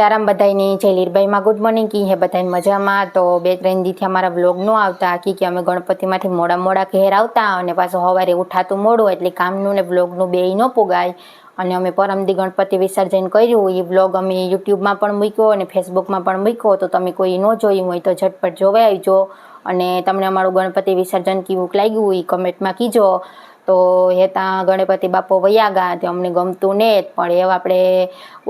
સીતારામ બધાની જય લીરબાઈમાં good morning, કી હે બધાને મજામાં? તો બે ત્રણ દીથી અમારા વ્લોગ ન આવતા, કી કે અમે ગણપતિમાંથી મોડા મોડા ઘેર આવતા અને પાછું સવારે ઉઠાતું મોડું એટલે કામનું ને વ્લોગનું બે ન પોગાય. અને અમે પરમદી ગણપતિ વિસર્જન કર્યું એ વ્લોગ અમે યુટ્યુબમાં પણ મૂક્યો અને ફેસબુકમાં પણ મૂક્યો, તો તમે કોઈ ન જોયું હોય તો ઝટપટ જોવાઈ આવજો. અને તમને અમારું ગણપતિ વિસર્જન કેવું લાગ્યું એ કમેન્ટમાં કીજો. તો એ ત્યાં ગણપતિ બાપો વયા ગયા, તે અમને ગમતું ને પણ એવા આપણે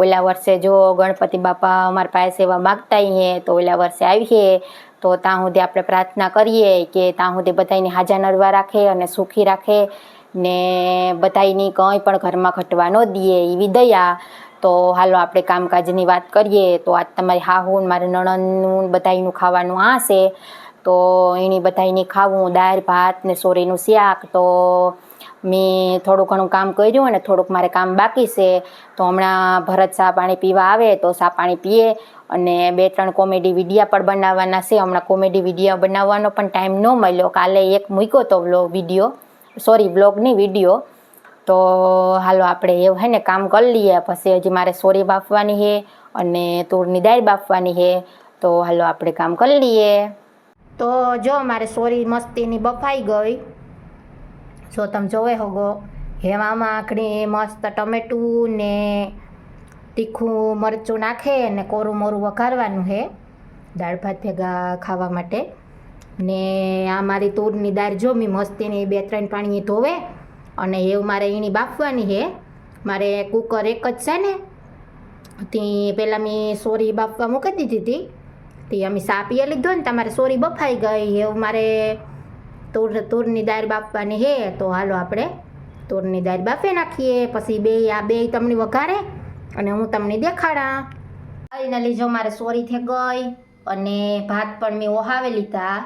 ઓલા વર્ષે જો ગણપતિ બાપા અમારા પાસે સેવા માગતા હે, તો ઓલા વર્ષે આવીએ. તો ત્યાં સુધી આપણે પ્રાર્થના કરીએ કે ત્યાં સુધી બધાની હાજા નરવા રાખે અને સુખી રાખે ને બધાની કંઈ પણ ઘરમાં ઘટવા ન દઈએ એવી દયા તો હાલો આપણે કામકાજની વાત કરીએ, તો આજ તમારી હાહુ ને મારે નણંદનું બધાનું ખાવાનું આ છે તો એની બધાયની ખાવું, દાળ, ભાત ને સોરીનું શાક. તો મેં થોડું ઘણું કામ કર્યું અને થોડુંક મારે કામ બાકી છે. તો હમણાં ભરત સા પાણી પીવા આવે તો સા પાણી પીએ અને બે ત્રણ કોમેડી વિડીયા પણ બનાવવાના છે. હમણાં કોમેડી વિડીયા બનાવવાનો પણ ટાઈમ ન મળ્યો. કાલે એક મૂક્યો તો વ્લો વીડિયો. સોરી વ્લોગની વીડિયો. તો હાલો આપણે એવું હે ને કામ કરી લઈએ. પછી હજી મારે સોરી બાફવાની છે અને તુરની દાળ બાફવાની છે. તો હાલો આપણે કામ કરી લઈએ. તો જો, મારે સોરી મસ્તીની બફાઈ ગઈ. જો તમે જોવે હોગો. હેવામાં આખડી મસ્ત ટમેટું ને તીખું મરચું નાખે ને કોરું મોરું વઘારવાનું હે. દાળ ભાત ભેગા ખાવા માટે. ને આ મારી તૂરની દાળ જો મેં મસ્તીની બે ત્રણ પાણીએ ધોવે અને એવું મારે એની બાફવાની હે. મારે કુકર એક જ છે ને. ત્યાં પહેલાં મેં સોરી બાફવા મૂકી દીધી હતી તે અમે સાપીએ લીધો ને તમારે સોરી બફાઈ ગઈ એવું મારે તુર તૂરની દાળ બાફવાની હે, તો હાલો આપણે તૂરની દાળ બાફી નાખીએ. પછી બે, આ બે તમને વઘારે અને હું તમને દેખાડા. ફાઇનલી જો મારે સોરી થઈ ગઈ અને ભાત પણ મેં ઓહાવે લીધા.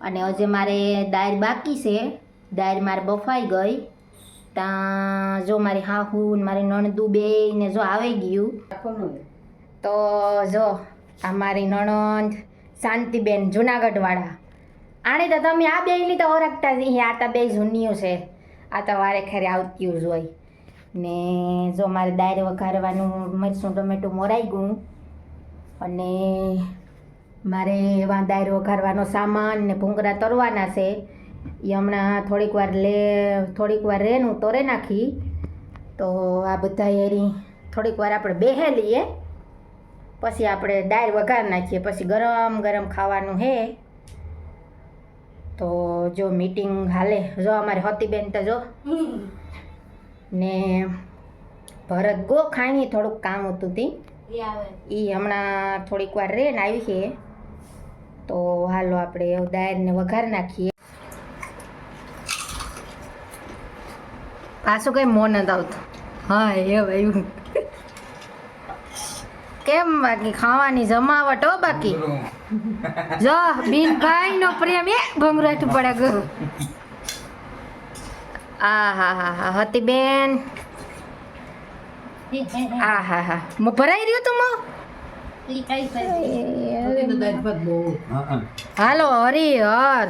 અને હજે મારે દાળ બાકી છે. દાળ મારે બફાઈ ગઈ. ત્યાં જો મારી હાહુ ને મારી નણદુ બે ને જો આવી ગયું. તો જો, આ મારી નણંદ શાંતિબેન જુનાગઢવાળા. આને તો તમે આ બેની તો ઓળખતા જ આ તો બે જૂનીઓ છે. આ તો વારે ખરે આવતી જ હોય. ને જો મારે દાળ વઘારવાનું મરચું ટમેટું મોરાઈ ગયું, અને મારે એવા દાળ વઘારવાનો સામાન ને ભૂંગળા તરવાના છે એ હમણાં થોડીક વાર લે, થોડીક વાર રેનું, તોરે નાખી. તો આ બધા એરી થોડીક વાર આપણે બેહે લઈએ. પછી આપણે દાળ વઘાર નાખીએ, પછી ગરમ ગરમ ખાવાનું હે. તો જો મીટિંગ હાલે જો અમારે હતીબેન તો જો. ને ભરત ગો ખાણી થોડુંક કામ હતું તી. એ હમણાં થોડીક વાર રે ને આવી છે. તો હાલો આપણે દાયરને વઘાર નાખીએ. પાછું કઈ મોન જ આવતું. હા એ એવું. કેમ બાકી ખાવાની જમાવટ હો બાકી? જો બિન ભાઈ નો પ્રેમ એ ભંગરાટું પડે ગયો આ હા હા હા હતી બેન. આ હા. હા મો ભરાઈ રહ્યું તું મો? હાલો હરી હર.